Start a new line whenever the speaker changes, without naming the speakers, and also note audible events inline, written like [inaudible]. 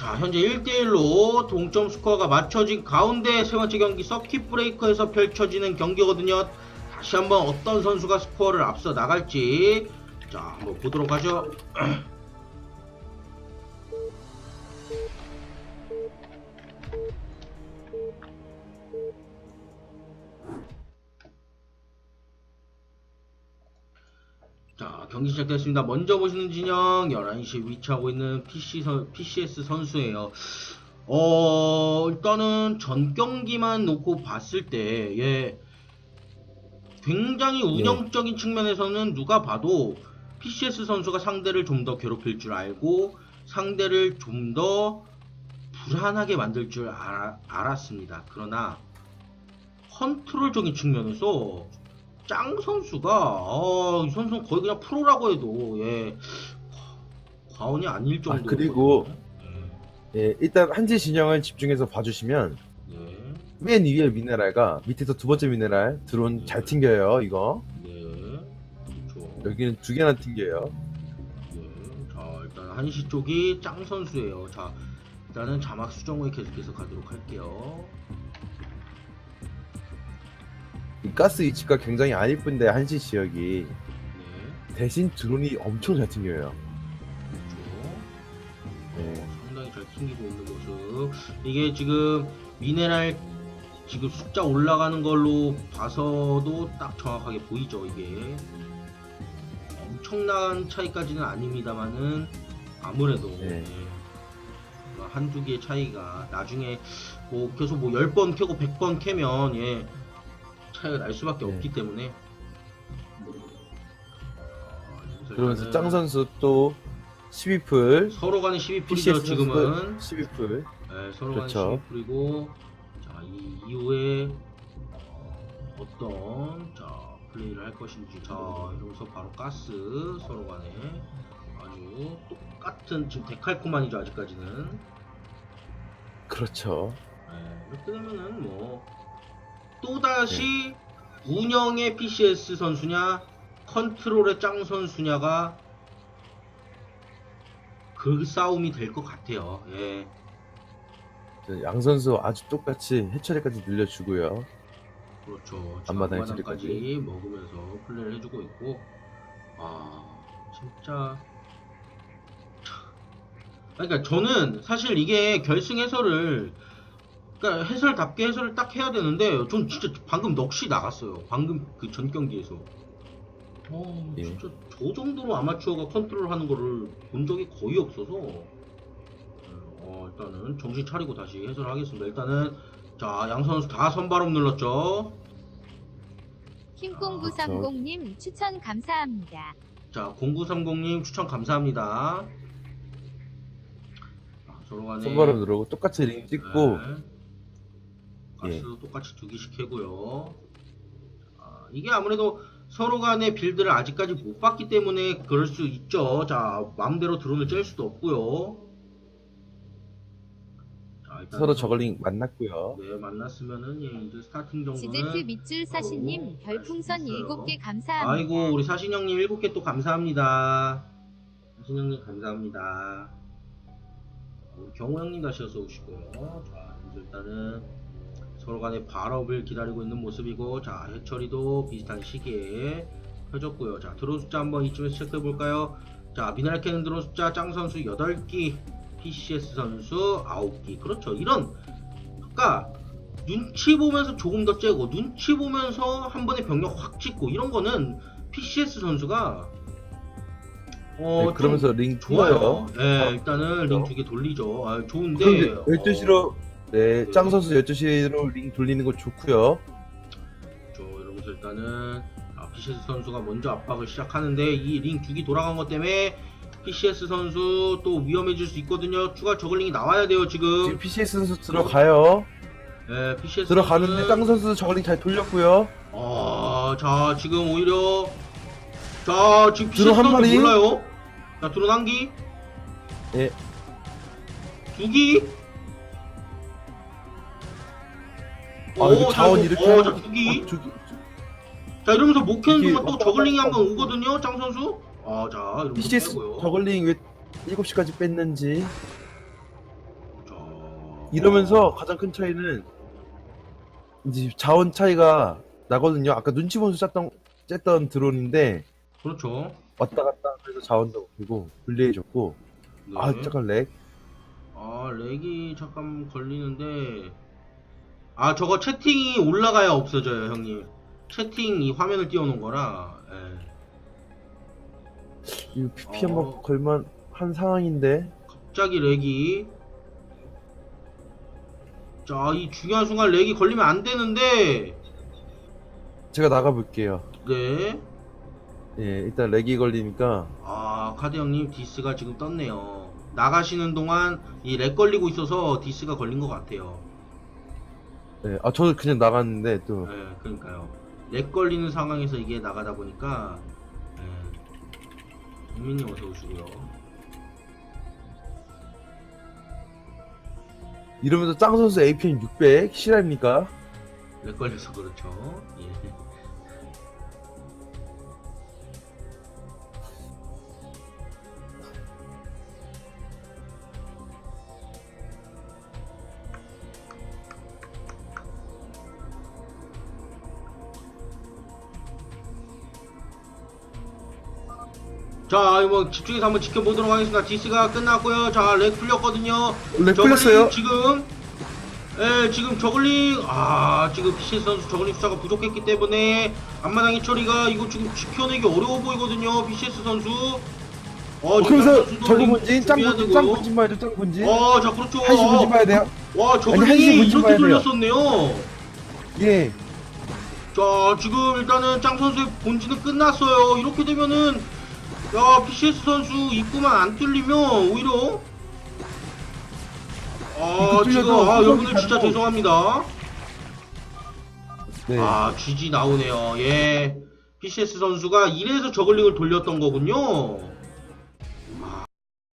자, 현재 1대1로 동점 스코어가 맞춰진 가운데 세 번째 경기 서킷 브레이커에서 펼쳐지는 경기거든요. 다시 한번 어떤 선수가 스코어를 앞서 나갈지 자, 한번 보도록 하죠. [clears throat] 경기 시작됐습니다. 먼저 보시는 진영 11시에 위치하고 있는 PC 선, PCS 선수예요. 어, 일단은 전 경기만 놓고 봤을 때, 예, 굉장히 운영적인 측면에서는 누가 봐도 PCS 선수가 상대를 좀 더 괴롭힐 줄 알고 상대를 좀 더 불안하게 만들 줄 알아- 알았습니다. 그러나 컨트롤적인 측면에서 짱 선수가 어, 이 선수는 거의 그냥 프로라고 해도 예. 과- 과언이 아닐 정도로
그리고 예, 일단 한지 진영을 집중해서 봐주시면
네,
맨 위에 미네랄과 밑에서 두 번째 미네랄 드론 잘 튕겨요 이거.
네, 그렇죠.
여기는 두 개나 튕겨요.
네, 자 일단 한시 쪽이 짱 선수예요. 자 일단은 자막 수정을 계속해서 가도록 할게요.
이 가스 위치가 굉장히 안 이쁜데 한시 지역이
네,
대신 드론이 엄청 잘 튕겨요
그렇죠.
네.
어, 상당히 잘 튕기고 있는 모습. 이게 지금 미네랄 지금 숫자 올라가는 걸로 봐서도 딱 정확하게 보이죠, 이게. 엄청난 차이까지는 아닙니다만은 아무래도
네.
예, 뭐 한두 개의 차이가 나중에 뭐 계속 뭐 10번 캐고 100번 캐면 예, 차이가 날 수밖에
네.
없기 때문에. 어,
그러면서 짱 선수 또 12풀.
서로 간에 12풀이죠
PCS
지금은.
12풀.
네, 서로
그렇죠.
간에 12풀이고. 자 이 이후에 어, 어떤 자 플레이를 할 것인지. 자 이러면서 바로 가스 서로 간에 아주 똑같은 지금 데칼코만이죠 아직까지는.
그렇죠.
네, 이렇게 되면은 뭐 또다시 운영의 PCS 선수냐 컨트롤의 짱 선수냐가 그 싸움이 될 것 같아요 예.
저양 선수 아주 똑같이 해처리까지 늘려주고요
그렇죠.
앞마당 해처리까지.
먹으면서 플레이를 해주고 있고, 아 진짜. 그러니까 저는 사실 이게 결승 해설을, 그러니까 해설답게 해설을 딱 해야 되는데, 전 진짜 방금 넋이 나갔어요. 방금 그 전 경기에서. 어,
예.
진짜 저 정도로 아마추어가 컨트롤하는 거를 본 적이 거의 없어서. 어, 일단은 정신 차리고 다시 해설하겠습니다. 일단은 자, 양 선수 다 선발업 눌렀죠.
킹콩930님 추천 감사합니다.
자, 0930님 추천 감사합니다. 자, 서로 간에
손바람 누르고 똑같이 링 찍고
네. 가스도 똑같이 두 개씩 해고요. 아, 이게 아무래도 서로 간의 빌드를 아직까지 못 봤기 때문에 그럴 수 있죠. 자, 마음대로 드론을 짤 수도 없고요. 자, 일단
서로 저글링 만났고요
네, 만났으면은 예, 이제 스타팅 정도는
지제트 밑줄 사시님
어,
별풍선
알수 있어요.
7개 감사합니다.
아이고 우리 사신 형님 일곱 개 또 감사합니다. 사신 형님 감사합니다. 우리 경호 형님 다시 어서 오시고요. 자 이제 일단은 서로 간에 발업을 기다리고 있는 모습이고 자 해처리도 비슷한 시기에 펴졌고요. 자 드론 숫자 한번 이쯤에서 체크해 볼까요? 자 미네랄 캐는 드론 숫자 짱 선수 8기 PCS 선수 9기 그렇죠 이런 그러니까 눈치 보면서 조금 더 째고 눈치 보면서 한 번에 병력 확 찍고 이런 거는 PCS 선수가 어
네, 그러면서
링좀 좋아요. 네, 일단은
그렇죠.
링두 개 돌리죠. 아, 좋은데
그런데 12시로 네, 짱 선수 12시로 링 돌리는 거 좋고요.
저 이러면서 일단은 아, PCS 선수가 먼저 압박을 시작하는데 이 링두개 돌아간 것 때문에 PCS 선수 또 위험해질 수 있거든요. 추가 저글링이 나와야 돼요 지금.
지금 PCS 선수 들어가요.
네, PCS
들어가는데 짱 선수 저글링 잘 돌렸고요.
아, 자, 지금 오히려 자, 지금
드론 한
PCS
마리?
선수 몰라요. 자, 드론 한 기.
예.
두 기.
아,
오,
여기
자,
자원
이거-
이렇게
어,
하면-
자, 두 기.
어, 두 기.
자, 이러면서 못 캐는
이게
또 저글링이 한 번. 오거든요, 짱 선수. 아, 자, 이러면서
PCS
빼고요.
저글링 왜 7시까지 뺐는지 이러면서 가장 큰 차이는 이제 자원 차이가 나거든요. 아까 눈치 보면서 짰던 쬐던 드론인데
그렇죠.
왔다 갔다 하면서 자원도 먹히고 불리해졌고
네.
아 잠깐 렉.
아, 렉이 잠깐 걸리는데. 아, 저거 채팅이 올라가야 없어져요, 형님. 채팅 이 화면을 띄워놓은 거라. 예.
이거 PP
어.
한번 걸만 한 상황인데
갑자기 렉이. 자, 이 중요한 순간 렉이 걸리면 안 되는데.
제가 나가 볼게요.
네.
예, 일단 렉이 걸리니까
아, 카드 형님 디스가 지금 떴네요. 나가시는 동안 이 렉 걸리고 있어서 디스가 걸린 것 같아요.
예, 아 저도 그냥 나갔는데 또
네, 그러니까요. 렉 걸리는 상황에서 이게 나가다 보니까, 네. 국민님 어서 오시고요.
이러면서 짱 선수 APM 600 실합니까?
렉 걸려서 그렇죠. 예. 자, 이거 집중해서 한번 지켜보도록 하겠습니다. 디스가 끝났고요. 자, 렉 풀렸거든요.
렉
저글링
풀렸어요.
지금 예, 지금 저글링 아 지금 피시 선수 저글링 숫자가 부족했기 때문에 앞마당의 처리가 이거 지금 지켜내기 어려워 보이거든요. BCS 선수. 어, 지금
그래서 저거
링
본진 짱 본진 짱. 본진 봐야죠 짱 본진
어, 자 그렇죠.
한시 본진 봐야 돼요.
와,
한시
저글링이
봐야
이렇게. 돌렸었네요.
예.
자, 지금 일단은 짱 선수의 본진은 끝났어요. 이렇게 되면은 야, PCS 선수 입구만 안 뚫리면 오히려 아, 지금 아, 여러분들 진짜. 죄송합니다.
네.
아, GG 나오네요. 예. PCS 선수가 이래서 저글링을 돌렸던 거군요.